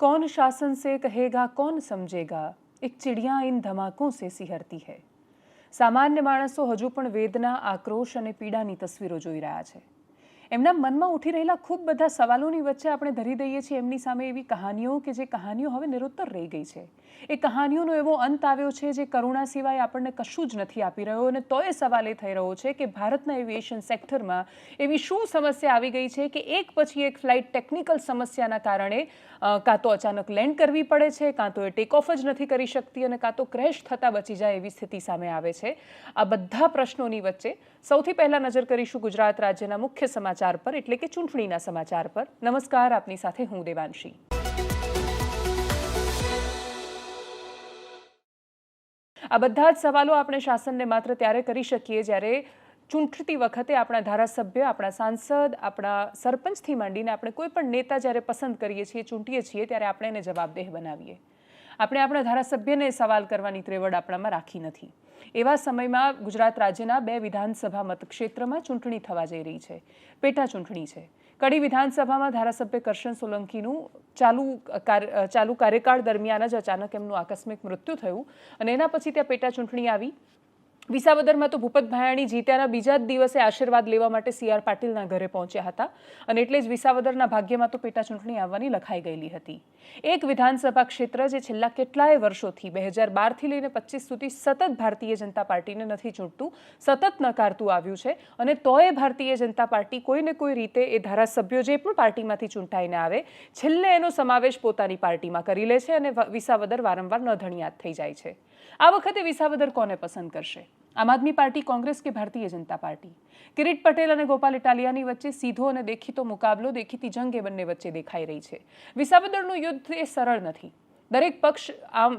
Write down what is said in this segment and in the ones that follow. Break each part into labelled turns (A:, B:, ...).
A: कौन शासन से कहेगा कौन समझेगा એક ચિડિયા ઇન ધમાકોं से સિહરતી है સામાન્ય માણસો હજુ પણ વેદના આક્રોશ અને પીડાની તસવીરો જોઈ રહ્યા છે એમના મનમાં ઉઠી રહેલા ખૂબ બધા સવાલોની વચ્ચે આપણે ધરી દઈએ છીએ એમની સામે એવી કહાનીઓ કે જે કહાનીઓ હવે નિરુત્તર રહી ગઈ છે. એ કહાનીઓનો એવો અંત આવ્યો છે જે કરુણા સિવાય આપણને કશું જ નથી આપી રહ્યો અને તોય સવાલ એ થઈ રહ્યો છે કે ભારતના એવિએશન સેક્ટરમાં એવી શું સમસ્યા આવી ગઈ છે કે એક પછી એક ફ્લાઇટ ટેકનિકલ સમસ્યાના કારણે કાં તો અચાનક લેન્ડ કરવી પડે છે, કાં તો એ ટેક ઓફ જ નથી કરી શકતી અને કાં તો ક્રેશ થતાં બચી જાય એવી સ્થિતિ સામે આવે છે. આ બધા પ્રશ્નોની વચ્ચે સૌથી પહેલાં નજર કરીશું ગુજરાત રાજ્યના મુખ્ય સમાચાર પર, એટલે કે ચૂંટણીના સમાચાર પર. નમસ્કાર, આપની સાથે હું દેવાંશી. આ બધા જ સવાલો આપણે શાસનને માત્ર ત્યારે કરી શકીએ જ્યારે ચૂંટતી વખતે આપણા ધારાસભ્ય, આપણા સાંસદ, આપણા સરપંચથી માંડીને આપણે કોઈ પણ નેતા જ્યારે પસંદ કરીએ છીએ, ચૂંટીએ છીએ, ત્યારે આપણે એને જવાબદેહ બનાવીએ. આપણે આપણા ધારાસભ્યને સવાલ કરવાની ત્રેવડ આપણામાં રાખી નથી. એવા સમયમાં ગુજરાત રાજ્યના બે વિધાનસભા મતક્ષેત્રમાં ચૂંટણી થવા જઈ રહી છે. પેટા ચૂંટણી છે. કડી વિધાનસભામાં ધારાસભ્ય કરશન સોલંકીનું ચાલુ ચાલુ કાર્યકાળ દરમિયાન જ અચાનક એમનું આકસ્મિક મૃત્યુ થયું અને એના પછી ત્યાં પેટા ચૂંટણી આવી. વિસાવદરમાં તો ભૂપત ભાયાણી જીત્યાના બીજા જ દિવસે આશીર્વાદ લેવા માટે સી આર પાટીલના ઘરે પહોંચ્યા હતા. અને એટલે જ વિસાવદરના ભાગ્યમાં તો પેટા ચૂંટણી આવવાની લખાઈ ગયેલી હતી. એક વિધાનસભા ક્ષેત્ર જે છેલ્લા કેટલાય વર્ષોથી બે હજાર બારથી લઈને પચીસ સુધી સતત ભારતીય જનતા પાર્ટીને નથી ચૂંટતું સતત નકારતું આવ્યું છે અને તોય ભારતીય જનતા પાર્ટી કોઈને કોઈ રીતે એ ધારાસભ્યો જે પણ પાર્ટીમાંથી ચૂંટાઈને આવે, છેલ્લે એનો સમાવેશ પોતાની પાર્ટીમાં કરી લે છે અને વિસાવદર વારંવાર ન ધણિયાત થઈ જાય છે. આ વખતે વિસાવદર કોને પસંદ કરશે? આમ આદમી પાર્ટી, કોંગ્રેસ કે ભારતીય જનતા પાર્ટી? કિરીટ પટેલ અને ગોપાલ ઇટાલિયાની વચ્ચે સીધો અને દેખીતો મુકાબલો દેખીતી જંગ એ બંને વચ્ચે દેખાઈ રહી છે. વિસાવદરનું યુદ્ધ એ સરળ નથી. દરેક પક્ષ આમ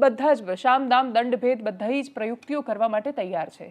A: બધા જ શામ દામ દંડભેદ બધાઈ જ પ્રયુક્તિઓ કરવા માટે તૈયાર છે.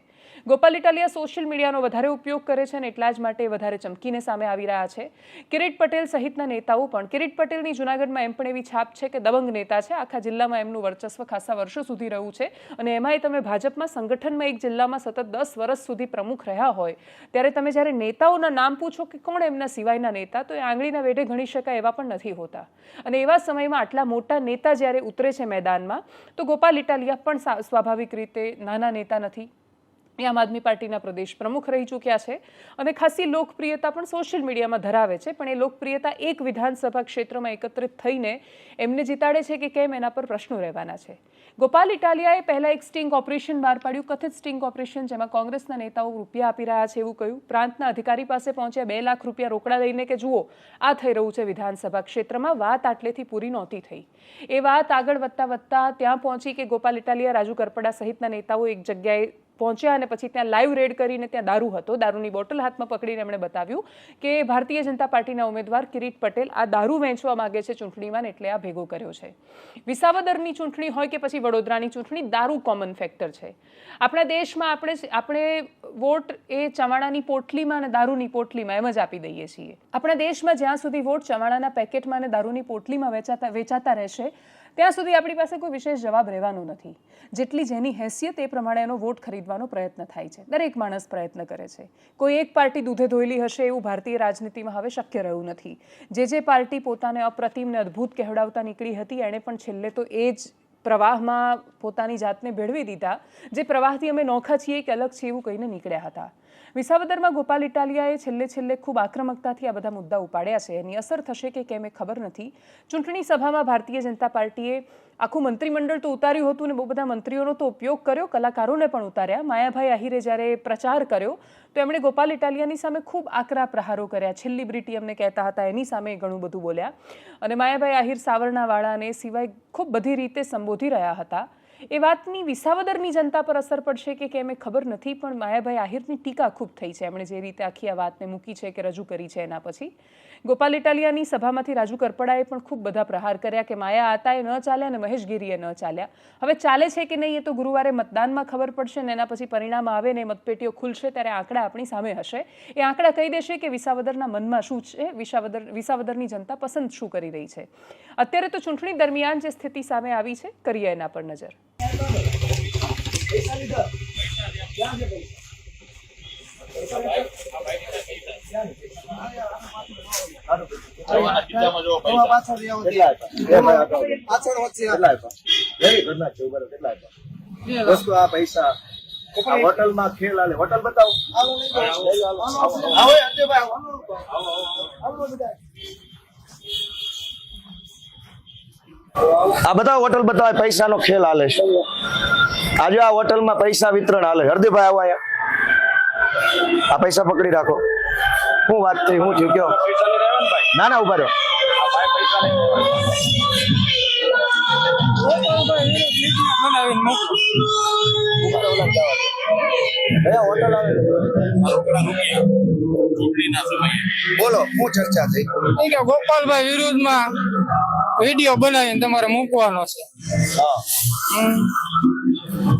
A: ગોપાલ ઇટાલિયા સોશિયલ મીડિયાનો વધારે ઉપયોગ કરે છે અને એટલા જ માટે વધારે ચમકીને સામે આવી રહ્યા છે. કિરીટ પટેલ સહિતના નેતાઓ પણ, કિરીટ પટેલની જૂનાગઢમાં એમ પણ એવી છાપ છે કે દબંગ નેતા છે, આખા જિલ્લામાં એમનું વર્ચસ્વ ખાસા વર્ષો સુધી રહ્યું છે અને એમાંય તમે ભાજપમાં સંગઠનમાં એક જિલ્લામાં સતત દસ વર્ષ સુધી પ્રમુખ રહ્યા હોય, ત્યારે તમે જ્યારે નેતાઓના નામ પૂછો કે કોણ એમના સિવાયના નેતા, તો એ આંગળીના વેઢે ગણી શકાય એવા પણ નથી હોતા. અને એવા સમયમાં આટલા મોટા નેતા જ્યારે ઉતરે છે મેદાનમાં તો ગોપાલ ઇટાલિયા પણ સ્વાભાવિક રીતે નાના નેતા નથી. એ આમ આદમી પાર્ટીના પ્રદેશ પ્રમુખ રહી ચૂક્યા છે. અને ખાસી લોકપ્રિયતા પણ સોશિયલ મીડિયામાં ધરાવે છે, પણ એ લોકપ્રિયતા એક વિધાનસભા ક્ષેત્રમાં એકત્રિત થઈને એમને જીતાડે છે કે કેમ એના પર પ્રશ્નો રહેવાના છે. ગોપાલ ઇટાલિયાએ પહેલાં એક સ્ટિંગ ઓપરેશન બહાર પાડ્યું, કથિત સ્ટિંગ ઓપરેશન જેમાં કોંગ્રેસના નેતાઓ રૂપિયા આપી રહ્યા છે એવું કહ્યું. પ્રાંતના અધિકારી પાસે પહોંચ્યા, બે લાખ રૂપિયા રોકડા લઈને કે જુઓ, આ થઈ રહ્યું છે વિધાનસભા ક્ષેત્રમાં, વાત આટલેથી પૂરી નહોતી થઈ. એ વાત આગળ વધતા વધતા ત્યાં પહોંચી કે ગોપાલ ઇટાલિયા, રાજુ કરપડા સહિતના નેતાઓ એક જગ્યાએ પહોંચ્યા અને પછી ત્યાં લાઈવ રેડ કરીને ત્યાં દારૂ હતો. દારૂની બોટલ હાથમાં પકડીને એમણે બતાવ્યું કે ભારતીય જનતા પાર્ટીના ઉમેદવાર કિરીટ પટેલ આ દારૂ વેચવા માગે છે ચૂંટણીમાં એટલે આ ભેગો કર્યો છે. વિસાવદરની ચૂંટણી હોય કે પછી વડોદરાની ચૂંટણી, દારૂ કોમન ફેક્ટર છે. આપણા દેશમાં આપણે આપણે વોટ એ ચવાણાની પોટલીમાં અને દારૂની પોટલીમાં એમ જ આપી દઈએ છીએ. આપણા દેશમાં જ્યાં સુધી વોટ ચવાણાના પેકેટમાં અને દારૂની પોટલીમાં વેચાતા વેચાતા રહેશે ત્યાં સુધી આપણી પાસે કોઈ વિશેષ જવાબ રહેવાનો નથી. જેટલી જેની હેસિયત, એ પ્રમાણે એનો વોટ ખરીદવાનો પ્રયત્ન થાય છે. દરેક માણસ પ્રયત્ન કરે છે. કોઈ એક પાર્ટી દૂધે ધોયેલી હશે એવું ભારતીય રાજનીતિમાં હવે શક્ય રહ્યું નથી. જે જે પાર્ટી પોતાને અપ્રતિમને અદ્ભુત કહેવડાવતા નીકળી હતી, એણે પણ છેલ્લે તો એ જ પ્રવાહમાં પોતાની જાતને ભેળવી દીધા, જે પ્રવાહથી અમે નોખા છીએ કે અલગ છીએ એવું કહીને નીકળ્યા હતા. વિસાવદરમાં ગોપાલ ઇટાલિયાએ છેલ્લે છેલ્લે ખૂબ આક્રમકતાથી આ બધા મુદ્દા ઉપાડ્યા છે. એની અસર થશે કે કેમ એ ખબર નથી. ચૂંટણી સભામાં ભારતીય જનતા પાર્ટીએ આખું મંત્રીમંડળ તો ઉતાર્યું હતું ને બહુ બધા મંત્રીઓનો તો ઉપયોગ કર્યો, કલાકારોને પણ ઉતાર્યા. માયાભાઈ આહિરે જ્યારે પ્રચાર કર્યો, તો એમણે ગોપાલ ઇટાલિયાની સામે ખૂબ આકરા પ્રહારો કર્યા. છેલ્લી બ્રિટી અમને કહેતા હતા, એની સામે ઘણું બધું બોલ્યા. અને માયાભાઈ આહિર સાવરણાવાળાને સિવાય ખૂબ બધી રીતે સંબોધી રહ્યા હતા. એ વાતની વિસાવદરની જનતા પર અસર પડશે કે કેમ એ ખબર નથી, પણ માયાભાઈ આહિરની ટીકા ખૂબ થઈ છે. એમણે જે રીતે આખી આ વાતને મૂકી છે કે રજૂ કરી છે એના પછી. ગોપાલ ઇટાલિયાની સભામાંથી રાજુ કરપડાએ પણ ખૂબ બધા પ્રહાર કર્યા કે માયા આતાએ ન ચાલ્યા અને મહેશગીરીએ ન ચાલ્યા. હવે ચાલે છે કે નહીં એ તો ગુરુવારે મતદાનમાં ખબર પડશે ને એના પછી પરિણામ આવે ને મતપેટીઓ ખુલશે ત્યારે આંકડા આપણી સામે હશે. એ આંકડા કહી દેશે કે વિસાવદરના મનમાં શું છે, વિસાવદર, વિસાવદરની જનતા પસંદ શું કરી રહી છે. અત્યારે તો ચૂંટણી દરમિયાન જે સ્થિતિ સામે આવી છે, કરીએ એના પર નજર.
B: પૈસા પૈસા. પૈસા પૈસા
C: ના આ પૈસા. આ હોટલમાં ખેલ હાલે. હોટલ બતાવો. આ બધા હોટલ બતાવે પૈસાનો ખેલ હાલે છે. આજે આ હોટલમાં પૈસા વિતરણ હાલે. હરદીભાઈ આવો આ પૈસા પકડી રાખો. શું વાત થઈ? હું થયું? કયો? ના ના ઊભા રહ્યો હોટલ આવે. બોલો શું ચર્ચા થઈ?
D: કે ગોપાલભાઈ વિરુદ્ધમાં વીડિયો બનાવીને તમારે મૂકવાનો છે.
C: હા.
D: હમ.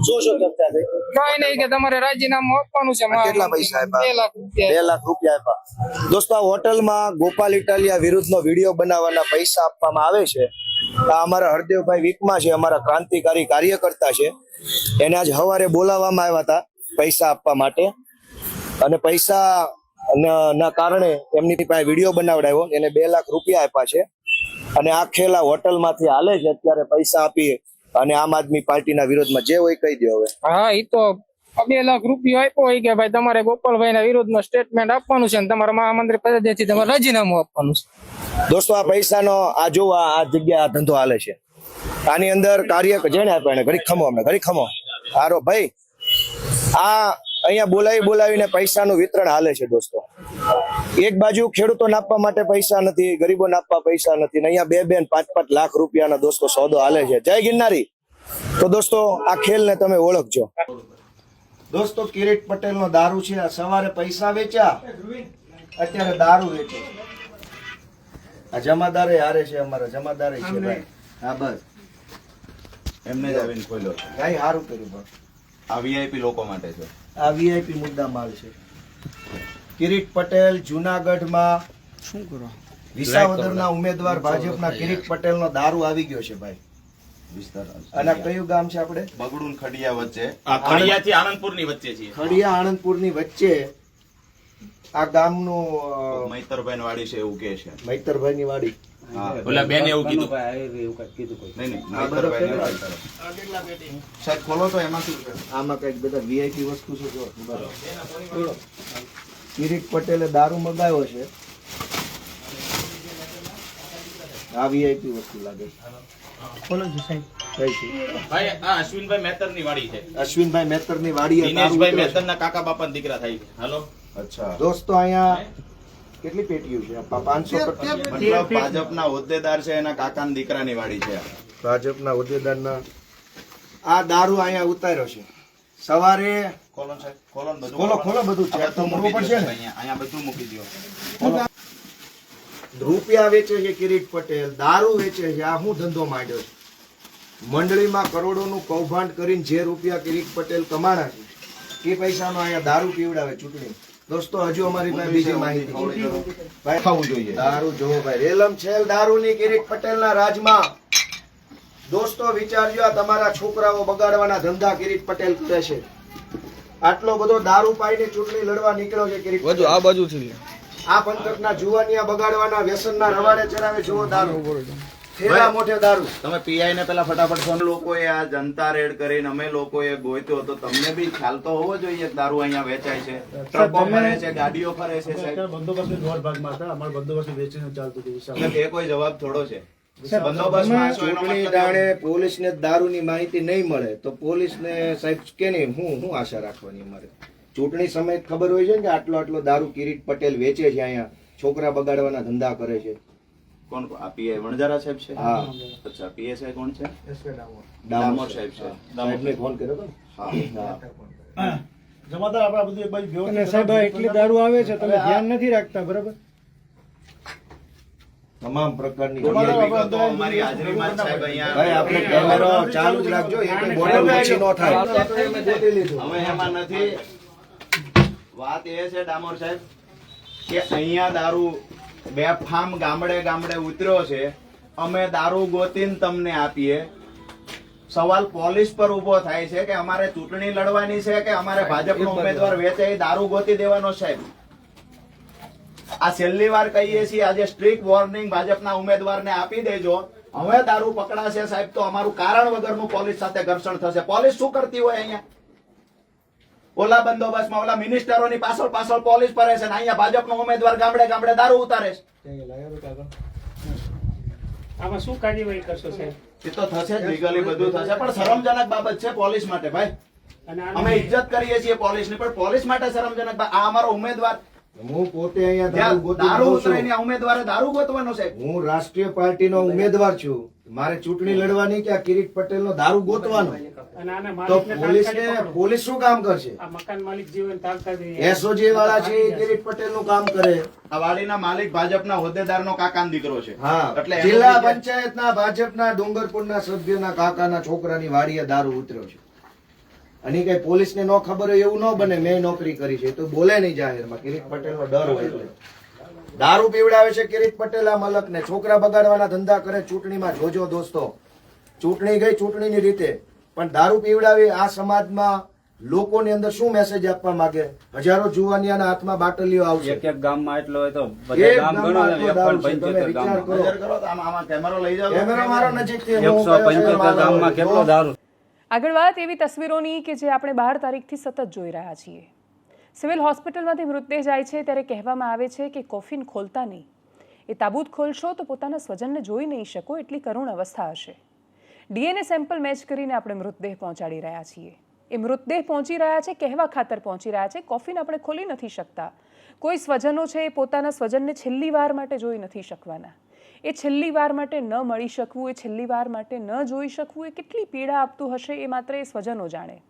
C: શું શું ચર્ચા થઈ
D: કાંઈ નહીં કે તમારે રાજીનામું આપવાનું છે
C: કેટલા પૈસા આપ્યા?
D: બે લાખ રૂપિયા.
C: બે લાખ રૂપિયા આપ્યા. દોસ્તો આ હોટલમાં ગોપાલ ઇટાલિયા વિરુદ્ધનો વીડિયો બનાવવાના પૈસા આપવામાં આવે છે. આ અમારા હરદેવભાઈ વીકમાં છે અમારા ક્રાંતિકારી કાર્યકર્તા છે. એને આજ સવારે બોલાવવામાં આવ્યા હતા પૈસા આપવા માટે. અને પૈસા ના કારણે એમની પાસે વીડિયો બનાવડાવ્યો એને બે લાખ રૂપિયા આપ્યા છે. અને આ ખેલા હોટલમાંથી હાલે છે અત્યારે પૈસા આપી અને આમ આદમી પાર્ટીના વિરોધમાં જે હોય કહી દો હવે.
D: હા એ તો બે લાખ રૂપિયા આપ્યો હોય કે ભાઈ તમારે ગોપાલભાઈ ના વિરોધમાં સ્ટેટમેન્ટ આપવાનું છે અને તમારા મહામંત્રી પદેથી તમારે રાજીનામું આપવાનું છે.
C: દોસ્તો આ પૈસાનો આ જોવા આ જગ્યા આ ધંધો હાલે છે. આની અંદર કાર્ય જેને આપ્યા એને ઘડી ખમો અમને ઘડી ખમો. હારો ભાઈ આ અહીંયા બોલાવી બોલાવીને પૈસાનું વિતરણ હાલે છે દોસ્તો. એક બાજુ ખેડૂતોને આપવા માટે પૈસા નથી ગરીબોને આપવા પૈસા નથી અહીંયા બે બે પાંચ પાંચ લાખ રૂપિયાનો દોસ્તો સોદો હાલે છે. જય ગિરનારી. તો દોસ્તો, આ ખેલને તમે ઓળખજો. દોસ્તો, કિરીટ પટેલ નો દારૂ છે સવારે પૈસા વેચ્યા, અત્યારે દારૂ વેચે આ જમાદારે હારે છે, અમારા જમાદારે છે, ભાઈ. હા, બસ.
B: એમને જ આવીને ખોલ્યો
C: ભાઈ સારું કર્યું, બસ.
B: આ વીઆઈપી લોકો માટે છે.
C: આ વીઆઈપી મુદ્દા માલ છે. કિરીટ પટેલ જુનાગઢમાં
D: શું કરો?
C: વિસાવદરના ઉમેદવાર ભાજપના કિરીટ પટેલનો દારૂ આવી ગયો છે ભાઈ.
B: વિસ્તાર
C: અને કયું ગામ છે આપણે?
B: બગડુન ખડિયા વચ્ચે. ખડિયાથી આનંદપુરની વચ્ચે છે
C: ખડિયા આનંદપુરની વચ્ચે આ ગામનું
B: મૈતરભાઈ વાડી છે એવું કે છે.
C: મૈતરભાઈની વાડી.
B: ઓલા બેન એવું કીધું. એવું કીધું
C: આ
B: નહીં
C: નહીં.
B: સાહેબ ખોલો તો એમાં શું
C: આમાં કંઈક બધા વીઆઈપી વસ્તુ છે જો. કિરીટ પટેલે દારૂ મગાવ્યો છે. આ વીઆઈપી વસ્તુ લાગે છે. કઈ છે
B: ભાઈ આ અશ્વિનભાઈ મેતરની વાડી છે.
C: અશ્વિનભાઈ મહેતરની વાડી
B: દિનેશભાઈ. કાકા બાપાના દીકરા થાય હાલો. અચ્છા.
C: દોસ્તો અહીંયા કેટલી પેટીઓ છે? પાંચસો
B: ભાજપના હોદ્દેદાર છે એના કાકાના દીકરાની વાડી છે.
C: ભાજપના હોદ્દેદારના આ દારૂ અહીંયા ઉતાર્યો છે. સવારે
B: ખોલો સાહેબ ખોલો બધું
C: ખોલો, ખોલો. બધું.
B: આ
C: તો મૂકવું પડશે ને.
B: અહીંયા અહીંયા બધું મૂકી દ્યો
C: રૂપિયા વેચે છે કિરીટ પટેલ દારૂ વેચે છે. આ શું ધંધો માંડ્યો છે. મંડળીમાં કરોડોનું કૌભાંડ કરીને જે રૂપિયા કિરીટ પટેલ કમાણા છે એ પૈસાનો અહીંયા દારૂ પીવડાવે ચૂંટણી. દોસ્તો હજુ અમારી પાસે બીજી માહિતી ભાઈ
B: ખાવું જોઈએ.
C: દારૂ જોવો ભાઈ. રેલમ છેલ દારૂની કિરીટ પટેલના રાજમાં. દોસ્તો વિચારજો આ તમારા છોકરાઓ બગાડવાના ધંધા કિરીટ પટેલ કરે છે આટલો બધો દારૂ પાઈને ચૂંટણી લડવા નીકળ્યો છે કિરીટ પટેલ.
D: આ બાજુથી
C: આ પંથકના જુવાનિયા બગાડવાના વ્યસનના રવાડે ચરાવે જુઓ દારૂ. થેલા મોઢે દારૂ.
B: તમે પીઆઈ ને પેલા ફટાફટ ફોન લોકોએ આ જનતા રેડ કરીને અમે લોકોએ ગોત્યો તો તમને બી ખ્યાલ તો હોવો જોઈએ કે દારૂ અહીંયા વેચાય છે. ટ્રકો ફરે છે ગાડીઓ ફરે છે સાહેબ.
E: બંદોબસ્ત દોઢ ભાગમાં હતા. અમારે બંદોબસ્ત વેચીને ચાલતું હતું
B: એટલે એ કોઈ જવાબ થોડો છે.
C: ચૂંટણી
B: મતલબ
C: દાડે દારૂની માહિતી નહીં મળે તો પોલીસ ને સાહેબ કે નહીં હું હું આશા રાખવાની અમારે. ચૂંટણી સમય ખબર હોય છે ને કે આટલો આટલો દારૂ કિરીટ પટેલ વેચે છે અહીંયા છોકરા બગાડવાના ધંધા કરે છે.
B: કોણ? આ પીઆઈ વણજારા સાહેબ છે?
C: હા.
B: અચ્છા પીએસઆઈ કોણ છે?
C: ડામોર.
B: ડામોર સાહેબ છે.
C: સાહેબને ફોન કર્યો તો
B: હા.
C: હા.
E: જમાદાર આપણા બધું એક બાજુ
F: અને સાહેબ એટલી દારૂ આવે છે તમે ધ્યાન નથી રાખતા બરાબર?
C: તમામ પ્રકારની
B: અમારી હાજરીમાં સાહેબ અહીંયા
C: ભાઈ આપણે કેમેરો ચાલુ જ રાખજો એક બોટલ ઓછી ન થાય.
B: અમે એમાં નથી. વાત એ છે ડામોર સાહેબ કે અહીંયા દારૂ બેફામ ગામડે ગામડે ઉતર્યો છે. અમે દારૂ ગોતીને તમને આપીએ. સવાલ પોલીસ પર ઊભો થાય છે કે અમારે ચૂંટણી લડવાની છે કે અમારે ભાજપનો ઉમેદવાર વેચે એ દારૂ ગોતી દેવાનો સાહેબ આ છેલ્લી વાર કહીએ છીએ આજે સ્ટ્રીક વોર્નિંગ ભાજપના ઉમેદવારને આપી દેજો. હવે દારૂ પકડાશે સાહેબ તો અમારું કારણ વગરનું પોલીસ સાથે ઘર્ષણ થશે. પોલીસ શું કરતી હોય અહીંયા? ઓલા બંદોબસ્તમાં ઓલા મિનિસ્ટરોની પાછળ પાછળ પોલીસ ફરે છે ને અહીંયા ભાજપનો ઉમેદવાર ગામડે ગામડે દારૂ ઉતારે છે.
G: આમાં શું કાર્યવાહી કરશો સાહેબ?
B: એ તો થશે જ લીગલી બધું થશે પણ શરમજનક બાબત છે પોલીસ માટે ભાઈ. અમે ઇજ્જત કરીએ છીએ પોલીસની પણ પોલીસ માટે શરમજનક આ અમારો ઉમેદવાર
C: હું પોતે અહીંયા દારૂ
B: જ્યાં
C: ગોતી
B: દારૂ
C: રહ્યો
B: ઉતરે
C: છું.
B: ત્યાં ઉમેદવારે દારૂ ગોતવાનો છે.
C: હું રાષ્ટ્રીય પાર્ટીનો ઉમેદવાર છું. મારે ચૂંટણી લડવાની કે આ કિરીટ પટેલ દારૂ ગોતવાનો? તો
G: માલિકને
C: પોલીસને પોલીસ શું કામ કરશે?
G: આ મકાન માલિક
C: એસઓજી વાળા છે કિરીટ પટેલનું કામ કરે.
B: આ વાડીના માલિક ભાજપના હોદ્દેદારનો કાકાનો દીકરો છે.
C: હા.
B: એટલે
C: જિલ્લા પંચાયતના ભાજપના ડુંગરપુરના સભ્યના કાકાના છોકરાની વાડીએ દારૂ ઉતર્યો છે. અને કઈ પોલીસને ન ખબર હોય એવું ન બને મેં નોકરી કરી છે. તો બોલે નહીં જાહેરમાં કિરીટ પટેલનો ડર હોય એટલે. દારૂ પીવડાવે છે કિરીટ પટેલ આ મલકને. છોકરા બગાડવાના ધંધા કરે ચૂંટણીમાં જોજો દોસ્તો. ચૂંટણી ગઈ ચૂંટણીની રીતે. પણ દારૂ પીવડાવી આ સમાજમાં લોકોની અંદર શું મેસેજ આપવા માંગે? હજારો જુવાનિયાના હાથમાં બાટલીઓ આવશે.
H: એક એક ગામમાં એટલો હોય તો ગામ ગણો
C: વિચાર કરો.
B: આમાં કેમેરો લઈ જાઓ.
C: કેમેરો મારો નજીકથી
H: ગામમાં કેટલો દારૂ
A: આગળ વાત એવી તસવીરોની કે જે આપણે બાર તારીખથી સતત જોઈ રહ્યા છીએ. સિવિલ હોસ્પિટલમાંથી મૃતદેહ જાય છે ત્યારે કહેવામાં આવે છે કે કોફિન ખોલતા નહીં. એ તાબૂત ખોલશો તો પોતાના સ્વજનને જોઈ નહીં શકો એટલી કરુણ અવસ્થા હશે. ડીએનએ સેમ્પલ મેચ કરીને આપણે મૃતદેહ પહોંચાડી રહ્યા છીએ. એ મૃતદેહ પહોંચી રહ્યા છે કહેવા ખાતર પહોંચી રહ્યા છે. કોફિન આપણે ખોલી નથી શકતા. કોઈ સ્વજનો છે એ પોતાના સ્વજનને છેલ્લી વાર માટે જોઈ નથી શકવાના. એ છેલ્લી વાર માટે ન મળી શકવું, એ છેલ્લી વાર માટે ન જોઈ શકવું, એ કેટલી પીડા આપતું હશે એ માત્ર એ સ્વજનો જાણે.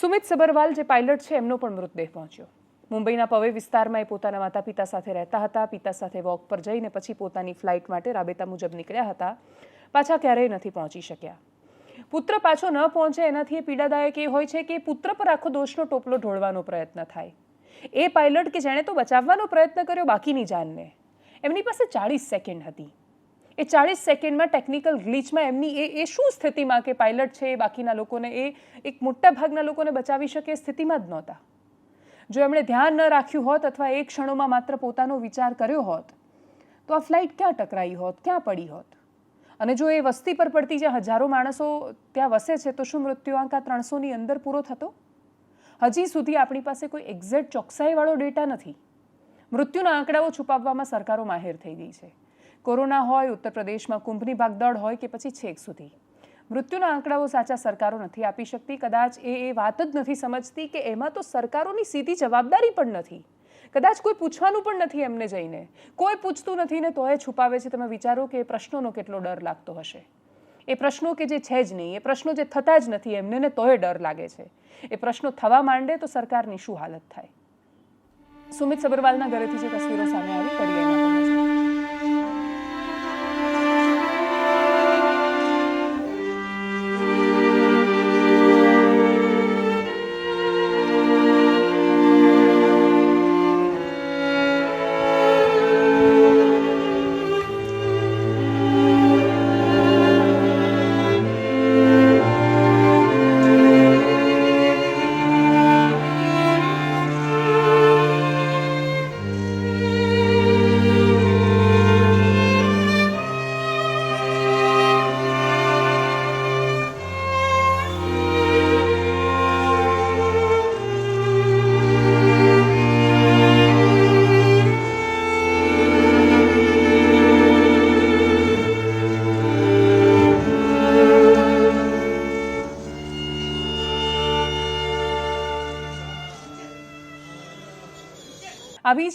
A: સુમિત સબરવાલ, જે પાયલટ છે, એમનો પણ મૃતદેહ પહોંચ્યો. મુંબઈના પવે વિસ્તારમાં એ પોતાના માતા પિતા સાથે રહેતા હતા, પિતા સાથે વોક પર જઈને પછી પોતાની ફ્લાઇટ માટે રાબેતા મુજબ નીકળ્યા હતા. પાછા ક્યારેય નથી પહોંચી શક્યા. પુત્ર પાછો ન પહોંચે એનાથી એ પીડાદાયક એ હોય છે કે પુત્ર પર આખો દોષનો ટોપલો ઢોળવાનો પ્રયત્ન થાય. એ પાયલટ કે જેણે તો બચાવવાનો પ્રયત્ન કર્યો બાકીની જાનને. એમની પાસે ચાળીસ સેકન્ડ હતી. એ ચાળીસ સેકન્ડમાં ટેકનિકલ ગ્લિચમાં એમની એ એ શું સ્થિતિમાં કે પાયલટ છે એ બાકીના લોકોને એ એક મોટા ભાગના લોકોને બચાવી શકે એ સ્થિતિમાં જ નહોતા. જો એમણે ધ્યાન ન રાખ્યું હોત અથવા એ ક્ષણોમાં માત્ર પોતાનો વિચાર કર્યો હોત, તો આ ફ્લાઇટ ક્યાં ટકરાઈ હોત, ક્યાં પડી હોત? અને જો એ વસ્તી પર પડતી જે હજારો માણસો ત્યાં વસે છે, તો શું મૃત્યુઆંક આ ત્રણસોની અંદર પૂરો થતો? હજી સુધી આપણી પાસે કોઈ એક્ઝેક્ટ ચોકસાઈવાળો ડેટા નથી. મૃત્યુના આંકડાઓ છુપાવવામાં સરકારો માહેર થઈ ગઈ છે. કોરોના હોય ઉત્તર પ્રદેશમાં કુંભની ભાગદોડ હોય કે પછી છેક સુધી. મૃત્યુના આંકડાઓ સાચા સરકારો નથી આપી શકતી. કદાચ એ એ વાત જ નથી સમજતી કે એમાં તો સરકારોની સીધી જવાબદારી પણ નથી. કદાચ કોઈ પૂછવાનું પણ નથી એમને જઈને. કોઈ પૂછતું નથી ને તોય છુપાવે છે. તમે વિચારો કે એ પ્રશ્નોનો કેટલો ડર લાગતો હશે. એ પ્રશ્નો કે જે છે જ નહીં, એ પ્રશ્નો જે થતા જ નથી એમને ને તોય ડર લાગે છે. એ પ્રશ્નો થવા માંડે તો સરકારની શું હાલત થાય? સુમિત સબરવાલના ઘરેથી જે તસવીરો સામે આવી કરીએ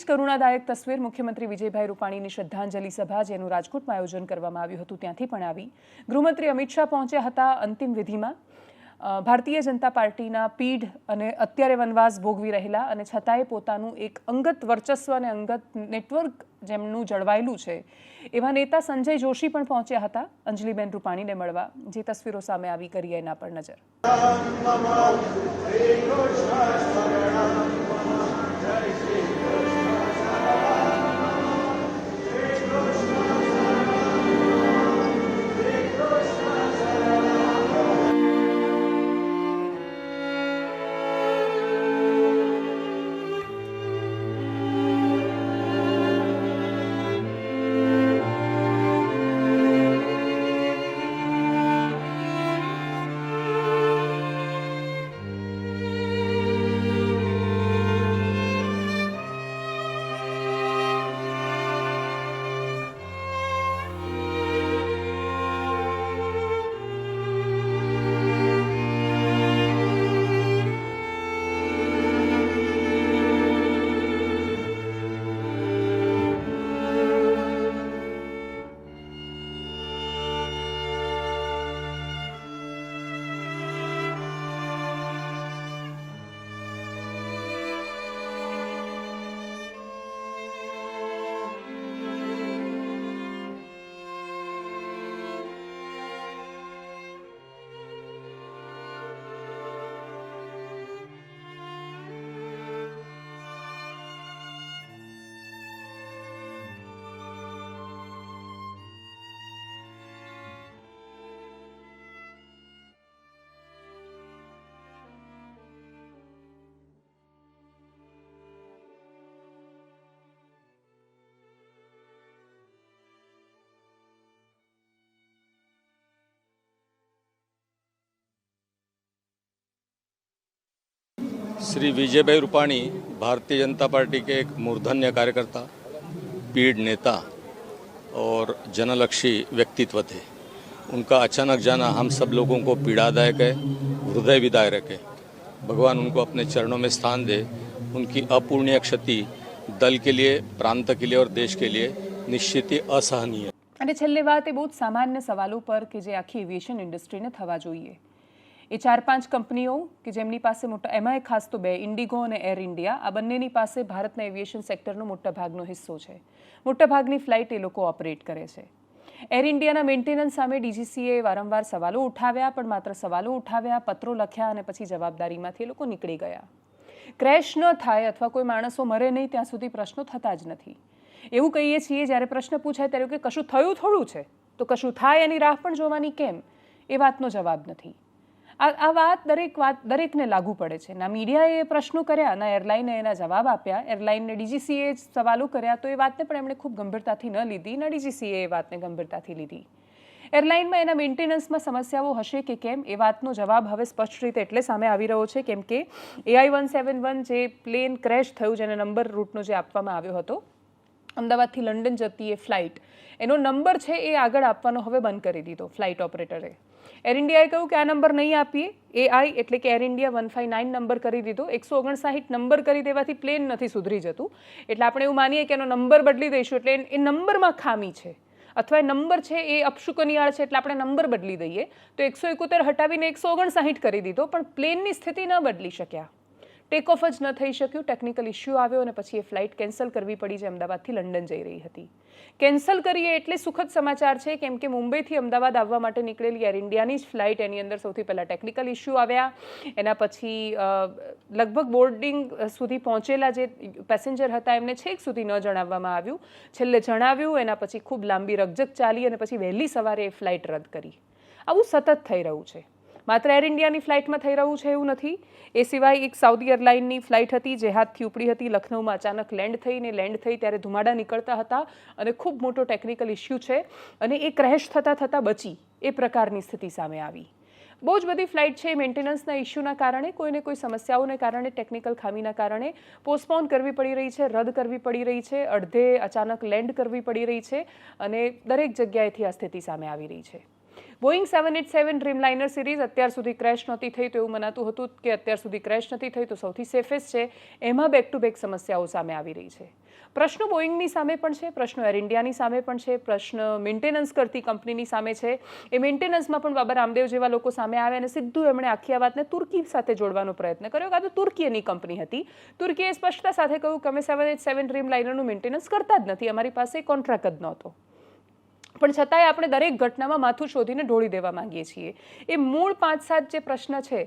A: કરુણાદાયક તસવીર મુખ્યમંત્રી વિજયભાઈ રૂપાણીની શ્રદ્ધાંજલિ સભા જેનું રાજકોટમાં આયોજન કરવામાં આવ્યું હતું, ત્યાંથી પણ આવી. ગૃહમંત્રી અમિત શાહ પહોંચ્યા હતા અંતિમ વિધિમાં. ભારતીય જનતા પાર્ટીના પીઢ અને અત્યારે વનવાસ ભોગવી રહેલા અને છતાંય પોતાનું એક અંગત વર્ચસ્વ અને અંગત નેટવર્ક જેમનું જળવાયેલું છે, એવા નેતા સંજય જોશી પણ પહોંચ્યા હતા અંજલિબેન રૂપાણીને મળવા. જે તસવીરો સામે આવી કરી એના પર નજર.
H: श्री विजय भाई रूपाणी भारतीय जनता पार्टी के एक मूर्धन्य कार्यकर्ता पीढ़ नेता और जनलक्षी व्यक्तित्व थे उनका अचानक जाना हम सब लोगों को पीड़ादायक है हृदय विदायक है भगवान उनको अपने चरणों में स्थान दे उनकी अपूर्णीय क्षति दल के लिए प्रांत के लिए और देश के लिए निश्चित ही असहनीय है
A: અને છેલ્લે વાત એ બહુ જ સામાન્ય સવાલો પર કે જે આખી એવિએશન ઇન્ડસ્ટ્રીને થવા જોઈએ એ ચાર પાંચ કંપનીઓ કે જેમની પાસે મોટા, એમાંય ખાસ તો બે ઇન્ડિગો અને એર ઇન્ડિયા આ બંનેની પાસે ભારતના એવિએશન સેક્ટરનો મોટા ભાગનો હિસ્સો છે. મોટા ભાગની ફ્લાઇટ એ લોકો ઓપરેટ કરે છે. એર ઇન્ડિયાના મેન્ટેનન્સ સામે ડીજીસીએ વારંવાર સવાલો ઉઠાવ્યા, પણ માત્ર સવાલો ઉઠાવ્યા, પત્રો લખ્યા અને પછી જવાબદારીમાંથી એ લોકો નીકળી ગયા. ક્રેશ ન થાય અથવા કોઈ માણસો મરે નહીં, ત્યાં સુધી પ્રશ્નો થતા જ નથી. એવું કહીએ છીએ, જ્યારે પ્રશ્ન પૂછાય ત્યારે કે કશું થયું થોડું છે? તો કશું થાય એની રાહ પણ જોવાની કેમ? એ વાતનો જવાબ નથી. આ વાત દરેક વાત, દરેકને લાગુ પડે છે. ના મીડિયાએ પ્રશ્નો કર્યા, ના એરલાઈને એના જવાબ આપ્યા. એરલાઇનને ડીજીસીએ સવાલો કર્યા, તો એ વાતને પણ એમણે ખૂબ ગંભીરતાથી ન લીધી. ના ડીજીસીએ એ વાતને ગંભીરતાથી લીધી. એરલાઇનમાં એના મેન્ટેનન્સમાં સમસ્યાઓ હશે કે કેમ? એ વાતનો જવાબ હવે સ્પષ્ટ રીતે એટલે સામે આવી રહ્યો છે, કેમ કે એઆઈ વન સેવન વન જે પ્લેન ક્રેશ થયું જેને નંબર રૂટનો જે આપવામાં આવ્યો હતો, અમદાવાદથી લંડન જતી એ ફ્લાઇટ, એનો નંબર છે એ આગળ આપવાનો હવે બંધ કરી દીધો, ફ્લાઇટ ઓપરેટરે. એર ઇન્ડિયાએ કહ્યું કે આ નંબર નહીં આપીએ. એઆઈ એટલે કે Air India one five nine number કરી દીધો. એકસો ઓગણસાઠ નંબર કરી દેવાથી પ્લેન નથી સુધરી જતું. એટલે આપણે એવું માનીએ કે એનો નંબર બદલી દઈશું. એટલે એ નંબરમાં ખામી છે. અથવા નંબર છે એ અપશુકનિયાળ છે, એટલે આપણે નંબર બદલી દઈએ. તો એકસો એકોતેર હટાવીને એકસો ઓગણસાઠ કરી દીધો, પણ પ્લેનની સ્થિતિ ન બદલી શક્યા. ટેક ઓફ જ ન થઈ શક્યું ટેકનિકલ ઇસ્યુ આવ્યો અને પછી એ ફ્લાઇટ કેન્સલ કરવી પડી જે અમદાવાદથી લંડન જઈ રહી હતી. કેન્સલ કરીએ એટલે સુખદ સમાચાર છે કેમ કે મુંબઈથી અમદાવાદ આવવા માટે નીકળેલી એર ઇન્ડિયાની જ ફ્લાઇટ એની અંદર સૌથી પહેલાં ટેકનિકલ ઇસ્યુ આવ્યા. એના પછી લગભગ બોર્ડિંગ સુધી પહોંચેલા જે પેસેન્જર હતા એમને છેક સુધી ન જણાવવામાં આવ્યું. છેલ્લે જણાવ્યું, એના પછી ખૂબ લાંબી રકઝક ચાલી અને પછી વહેલી સવારે એ ફ્લાઇટ રદ કરી. આવું સતત થઈ રહ્યું છે. માત્ર એર ઇન્ડિયાની ફ્લાઇટમાં થઈ રહ્યું છે એવું નથી. એ સિવાય એક સાઉદી એરલાઇનની ફ્લાઇટ હતી, જે હાથથી ઉપડી હતી લખનૌમાં અચાનક લેન્ડ થઈ ને લેન્ડ થઈ ત્યારે ધુમાડા નીકળતા હતા અને ખૂબ મોટો ટેકનિકલ ઇસ્યુ છે અને એ ક્રેશ થતાં થતાં બચી, એ પ્રકારની સ્થિતિ સામે આવી. બહુ જ બધી ફ્લાઇટ છે, મેન્ટેનન્સના ઇસ્યુના કારણે, કોઈને કોઈ સમસ્યાઓને કારણે, ટેકનિકલ ખામીના કારણે પોસ્ટપોન કરવી પડી રહી છે, રદ કરવી પડી રહી છે, અડધે અચાનક લેન્ડ કરવી પડી રહી છે અને દરેક જગ્યાએથી આ સ્થિતિ સામે આવી રહી છે. Boeing seven eight seven Dreamliner series અત્યાર સુધી ક્રેશ નહોતી થઈ તો એવું મનાતું હતું કે અત્યાર સુધી ક્રેશ નથી થઈ તો સૌથી સેફેસ્ટ છે. એમાં બેક ટુ બેક સમસ્યાઓ સામે આવી રહી છે. પ્રશ્નો બોઈંગની સામે પણ છે, પ્રશ્નો એર ઇન્ડિયાની સામે પણ છે, પ્રશ્ન મેન્ટેનન્સ કરતી કંપનીની સામે છે. એ મેન્ટેનન્સમાં પણ બાબા રામદેવ જેવા લોકો સામે આવે અને સીધું એમણે આખી આ વાતને તુર્કી સાથે જોડવાનો પ્રયત્ન કર્યો. કાં તો તુર્કીની કંપની હતી. તુર્કીએ સ્પષ્ટતા સાથે કહ્યું કે અમે સેવન એટ સેવન ડ્રીમ લાઇનરનું મેન્ટેનન્સ કરતા જ નથી. અમારી પાસે કોન્ટ્રાક્ટ જ નહોતો. પણ છતાંય આપણે દરેક ઘટનામાં માથું શોધીને ઢોળી દેવા માંગીએ છીએ. એ મૂળ પાંચ સાત જે પ્રશ્ન છે,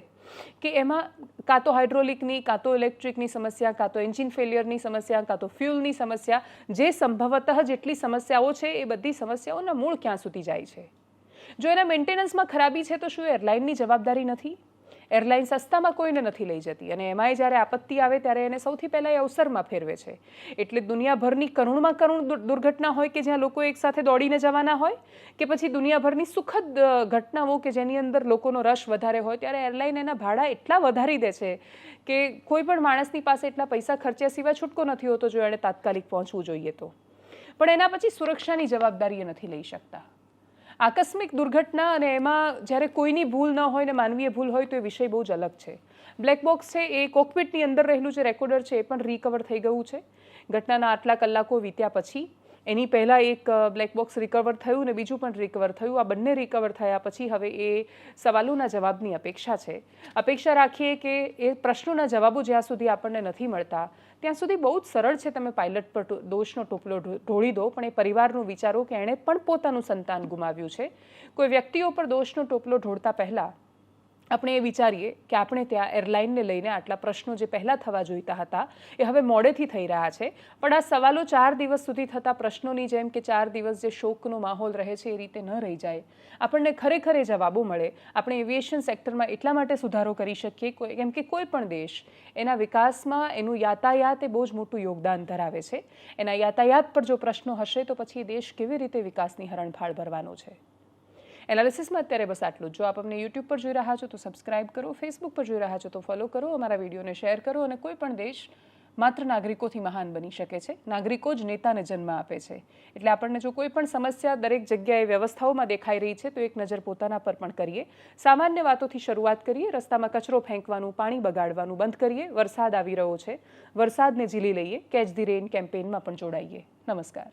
A: કે એમાં કાં તો હાઇડ્રોલિકની, કાં તો ઇલેક્ટ્રિકની સમસ્યા, કાં તો એન્જિન ફેલિયરની સમસ્યા, કાં તો ફ્યુલની સમસ્યા, જે સંભવતઃ જેટલી સમસ્યાઓ છે એ બધી સમસ્યાઓના મૂળ ક્યાં સુધી જાય છે? જો એના મેન્ટેનન્સમાં ખરાબી છે તો શું એરલાઇનની જવાબદારી નથી? એરલાઇન સસ્તામાં કોઈને નથી લઈ જતી અને એમાંય જ્યારે આપત્તિ આવે ત્યારે એને સૌથી પહેલાં એ અવસરમાં ફેરવે છે. એટલે દુનિયાભરની કરુણમાં કરુણ દુર- દુર્ઘટના હોય કે જ્યાં લોકો એકસાથે દોડીને જવાના હોય કે પછી દુનિયાભરની સુખદ ઘટનાઓ કે જેની અંદર લોકોનો રશ વધારે હોય ત્યારે એરલાઇન એના ભાડા એટલા વધારી દે છે કે કોઈ પણ માણસની પાસે એટલા પૈસા ખર્ચ્યા સિવાય છૂટકો નથી હોતો જો એણે તાત્કાલિક પહોંચવું જોઈએ તો. પણ એના પછી સુરક્ષાની જવાબદારી નથી લઈ શકતા. આકસ્મિક દુર્ઘટના અને એમાં જ્યારે કોઈની ભૂલ ન હોય ને માનવીય ભૂલ હોય તો એ વિષય બહુ જ અલગ છે. બ્લેક બોક્સ છે, એ કોકપિટની અંદર રહેલું જે રેકોર્ડર છે, એ પણ રિકવર થઈ ગયું છે. ઘટનાના આટલા કલાકો વીત્યા પછી એની પહેલાં એક બ્લેક બોક્સ રિકવર થયું ને બીજું પણ રિકવર થયું. આ બંને રિકવર થયા પછી હવે એ સવાલોના જવાબની અપેક્ષા છે. અપેક્ષા રાખીએ કે એ પ્રશ્નોના જવાબો જ્યાં સુધી આપણને નથી મળતા, ત્યાં સુધી બહુ જ સરળ છે તમે પાયલટ પર દોષનો ટોપલો ઢોળી દો, પણ એ પરિવારનું વિચારો કે એણે પણ પોતાનું સંતાન ગુમાવ્યું છે. કોઈ વ્યક્તિઓ પર દોષનો ટોપલો ઢોળતા પહેલાં આપણે એ વિચારીએ કે આપણે ત્યાં એરલાઇનને લઈને આટલા પ્રશ્નો જે પહેલાં થવા જોઈતા હતા, એ હવે મોડેથી થઈ રહ્યા છે. પણ આ સવાલો ચાર દિવસ સુધી થતા પ્રશ્નોની જેમ કે ચાર દિવસ જે શોકનો માહોલ રહે છે એ રીતે ન રહી જાય. આપણને ખરેખર એ જવાબો મળે. આપણે એવિએશન સેક્ટરમાં એટલા માટે સુધારો કરી શકીએ કેમ કે કોઈ પણ દેશ એના વિકાસમાં એનું યાતાયાત એ બહુ જ મોટું યોગદાન ધરાવે છે. એના યાતાયાત પર જો પ્રશ્નો હશે તો પછી દેશ કેવી રીતે વિકાસની હરણફાળ ભરવાનો છે? એનાલિસિસમાં અત્યારે બસ આટલું જ. જો આપ અમને યુટ્યુબ પર જોઈ રહ્યા છો તો સબસ્ક્રાઇબ કરો ફેસબુક પર જોઈ રહ્યા છો તો ફોલો કરો, અમારા વિડીયોને શેર કરો અને કોઈ પણ દેશ માત્ર નાગરિકોથી મહાન બની શકે છે. નાગરિકો જ નેતાને જન્મ આપે છે. એટલે આપણને જો કોઈ પણ સમસ્યા દરેક જગ્યાએ વ્યવસ્થાઓમાં દેખાઈ રહી છે તો એક નજર પોતાના પર પણ કરીએ. સામાન્ય વાતોથી શરૂઆત કરીએ. રસ્તામાં કચરો ફેંકવાનું, પાણી બગાડવાનું બંધ કરીએ. વરસાદ આવી રહ્યો છે. વરસાદને ઝીલી લઈએ. કેચ ધી રેન કેમ્પેઇનમાં પણ જોડાઈએ. નમસ્કાર.